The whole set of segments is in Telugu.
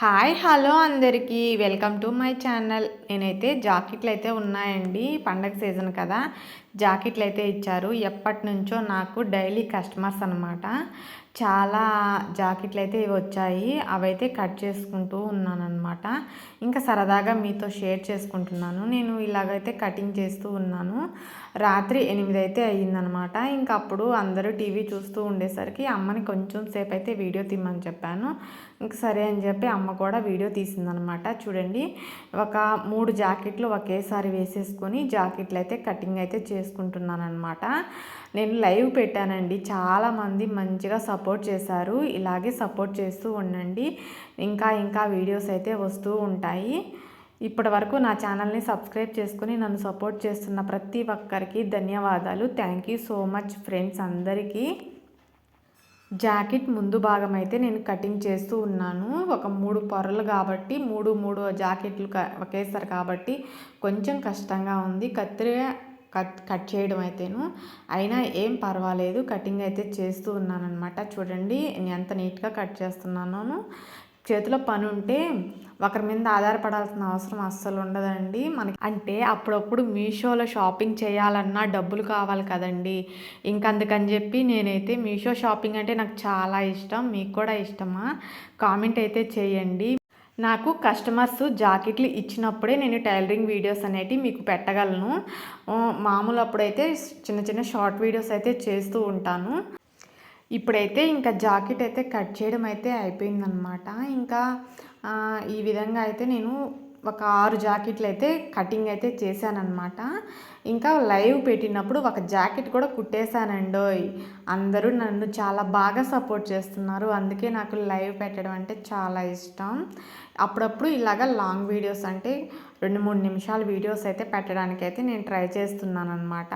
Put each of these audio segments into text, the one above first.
హాయ్ హలో అందరికీ. Welcome to my channel. నేనైతే జాకెట్లు అయితే ఉన్నాయండి. పండగ సీజన్ కదా. జాకెట్లు అయితే ఇచ్చారు. ఎప్పటి నుంచో నాకు డైలీ కస్టమర్స్ అనమాట చాలా జాకెట్లు అయితే వచ్చాయి. అవైతే కట్ చేసుకుంటూ ఉన్నాను అనమాట ఇంకా సరదాగా మీతో షేర్ చేసుకుంటున్నాను. నేను ఇలాగైతే కటింగ్ చేస్తూ ఉన్నాను. రాత్రి ఎనిమిది అయితే అయ్యిందనమాట ఇంకా అప్పుడు అందరూ టీవీ చూస్తూ ఉండేసరికి అమ్మని కొంచెం సేపు అయితే వీడియో తీయమని చెప్పాను. ఇంక సరే అని చెప్పి అమ్మ కూడా వీడియో తీసిందనమాట చూడండి ఒక మూడు జాకెట్లు ఒకేసారి వేసేసుకొని జాకెట్లు అయితే కటింగ్ అయితే చేసుకుంటున్నాను చేసుకుంటున్నానమాట నేను లైవ్ పెట్టానండి. చాలామంది మంచిగా సపోర్ట్ చేశారు. ఇలాగే సపోర్ట్ చేస్తూ ఉండండి. ఇంకా ఇంకా వీడియోస్ అయితే వస్తూ ఉంటాయి. ఇప్పటి వరకు నా ఛానల్ని సబ్స్క్రైబ్ చేసుకుని నన్ను సపోర్ట్ చేస్తున్న ప్రతి ఒక్కరికి ధన్యవాదాలు. Thank you so much friends అందరికీ. జాకెట్ ముందు భాగం అయితే నేను కటింగ్ చేస్తూ ఉన్నాను. ఒక మూడు పొరలు కాబట్టి మూడు మూడు జాకెట్లు ఒకేసారి కాబట్టి కొంచెం కష్టంగా ఉంది. కత్తిరి కట్ కట్ చేయడం అయితేను అయినా ఏం పర్వాలేదు. కటింగ్ అయితే చేస్తూ ఉన్నానమాట చూడండి నేను ఎంత నీట్గా కట్ చేస్తున్నాను చేతిలో పని ఉంటే ఒకరి మీద ఆధారపడాల్సిన అవసరం అస్సలు ఉండదండి. మనకి అంటే అప్పుడప్పుడు మీషోలో షాపింగ్ చేయాలన్నా డబ్బులు కావాలి కదండి. ఇంకందుకని చెప్పి నేనైతే మీషో షాపింగ్ అంటే నాకు చాలా ఇష్టం. మీకు కూడా ఇష్టమా? కామెంట్ అయితే చేయండి. నాకు కస్టమర్స్ జాకెట్లు ఇచ్చినప్పుడే నేను టైలరింగ్ వీడియోస్ అనేటివి మీకు పెట్టగలను. మామూలు అప్పుడైతే చిన్న చిన్న షార్ట్ వీడియోస్ అయితే చేస్తూ ఉంటాను. ఇప్పుడైతే ఇంకా జాకెట్ అయితే కట్ చేయడం అయితే అయిపోయిందనమాట ఇంకా ఈ విధంగా అయితే నేను ఒక ఆరు జాకెట్లు అయితే కటింగ్ అయితే చేశానమాట ఇంకా లైవ్ పెట్టినప్పుడు ఒక జాకెట్ కూడా కుట్టేశానండోయ్. అందరూ నన్ను చాలా బాగా సపోర్ట్ చేస్తున్నారు. అందుకే నాకు లైవ్ పెట్టడం అంటే చాలా ఇష్టం. అప్పుడప్పుడు ఇలాగ లాంగ్ వీడియోస్ అంటే రెండు మూడు నిమిషాల వీడియోస్ అయితే పెట్టడానికి అయితే నేను ట్రై చేస్తున్నాను అనమాట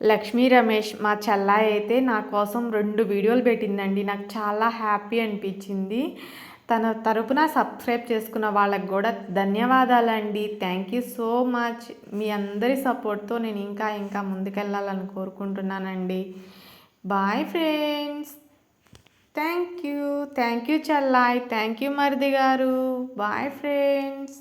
లక్ష్మీ రమేష్ మా చెల్లాయి అయితే నా కోసం రెండు వీడియోలు పెట్టిందండి. నాకు చాలా హ్యాపీ అనిపించింది. తన తరపున సబ్స్క్రైబ్ చేసుకున్న వాళ్ళకి కూడా ధన్యవాదాలండి. థ్యాంక్ యూ సో మచ్ మీ అందరి సపోర్ట్తో నేను ఇంకా ఇంకా ముందుకెళ్ళాలని కోరుకుంటున్నానండి. Bye friends thank you thank you చల్లాయ్ thank you మరిది గారు బాయ్ ఫ్రెండ్స్